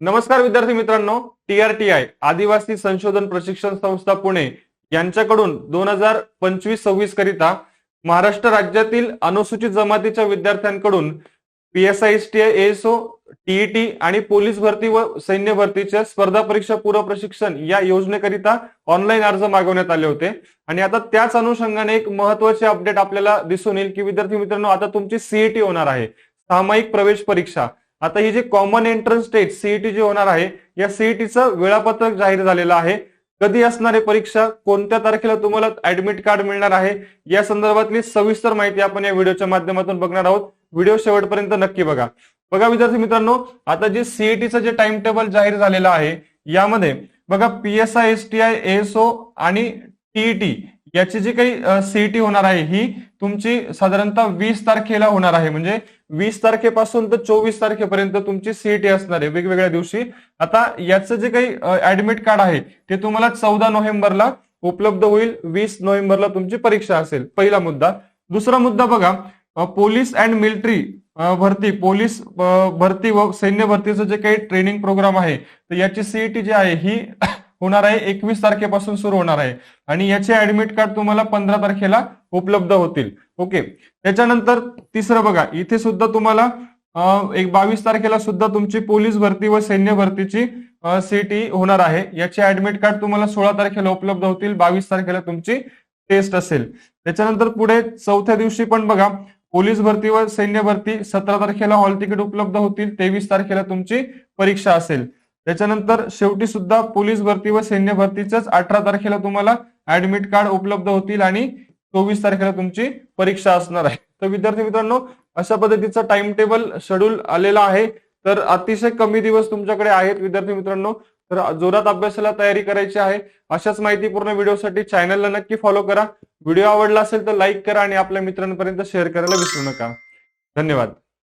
नमस्कार विद्यार्थी मित्रांनो टीआरटीआय आदिवासी संशोधन प्रशिक्षण संस्था पुणे यांच्याकडून दोन हजार पंचवीस सव्वीस करिता महाराष्ट्र राज्यातील अनुसूचित जमातीच्या विद्यार्थ्यांकडून P S I S T I SO TET आणि पोलीस भरती व सैन्य भरतीच्या स्पर्धा परीक्षा पूर्व प्रशिक्षण या योजनेकरिता ऑनलाईन अर्ज मागवण्यात आले होते. आणि आता त्याच अनुषंगाने एक महत्त्वाचे अपडेट आपल्याला दिसून येईल की विद्यार्थी मित्रांनो आता तुमची सीईटी होणार आहे. सामायिक प्रवेश परीक्षा. आता ही जी कॉमन एंट्रन्स टेस्ट सीईटी जी होणार आहे या सीईटीचं वेळापत्रक जाहीर झालेलं आहे. कधी असणारे परीक्षा? कोणत्या तारखेला तुम्हाला ऍडमिट कार्ड मिळणार आहे? या संदर्भातली सविस्तर माहिती आपण या व्हिडिओच्या माध्यमातून बघणार आहोत. व्हिडिओ शेवटपर्यंत नक्की बघा. बघा विद्यार्थी मित्रांनो आता जे सीईटीचं जे टाइम टेबल जाहीर झालेलं आहे यामध्ये बघा PSI S T I SO आणि टीईटी याची जी काही सीईटी होणार आहे ही तुमची साधारणतः वीस तारखेला होणार आहे. म्हणजे वीस तारखेपासून तर चोवीस तारखेपर्यंत तुमची सीईटी असणार आहे वेगवेगळ्या दिवशी. आता याचं जे काही ऍडमिट कार्ड आहे ते तुम्हाला चौदा नोव्हेंबरला उपलब्ध होईल. वीस नोव्हेंबरला तुमची परीक्षा असेल. पहिला मुद्दा. दुसरा मुद्दा बघा. पोलीस अँड मिलिटरी भरती. पोलीस भरती व सैन्य भरतीचं जे काही ट्रेनिंग प्रोग्राम आहे तर याची सीईटी जी आहे ही होणार आहे एकवीस तारखेपासून सुरू होणार आहे. आणि याचे ऍडमिट कार्ड तुम्हाला पंधरा तारखेला उपलब्ध होतील. ओके त्याच्यानंतर तिसरं बघा इथे सुद्धा तुम्हाला एक बावीस तारखेला सुद्धा तुमची पोलीस भरती व सैन्य भरतीची सीटी होणार आहे. याचे ऍडमिट कार्ड तुम्हाला सोळा तारखेला उपलब्ध होतील बावीस तारखेला तुमची टेस्ट असेल. त्याच्यानंतर पुढे चौथ्या दिवशी पण बघा पोलीस भरती व सैन्य भरती सतरा तारखेला हॉल तिकीट उपलब्ध होतील तेवीस तारखेला तुमची परीक्षा असेल. त्याच्यानंतर शेवटी सुद्धा पोलीस भरती व सैन्य भरतीच्याच अठरा तारखेला तुम्हाला ऍडमिट कार्ड उपलब्ध होतील आणि चोवीस तारखेला तुमची परीक्षा असणार आहे. तर विद्यार्थी मित्रांनो अशा पद्धतीचं टाइम टेबल शेड्यूल आलेला आहे. तर अतिशय कमी दिवस तुमच्याकडे आहेत विद्यार्थी मित्रांनो. तर जोरात अभ्यासाला तयारी करायची आहे. अशाच माहितीपूर्ण व्हिडिओसाठी चॅनलला नक्की फॉलो करा. व्हिडिओ आवडला असेल तर लाईक करा आणि आपल्या मित्रांपर्यंत शेअर करायला विसरू नका. धन्यवाद.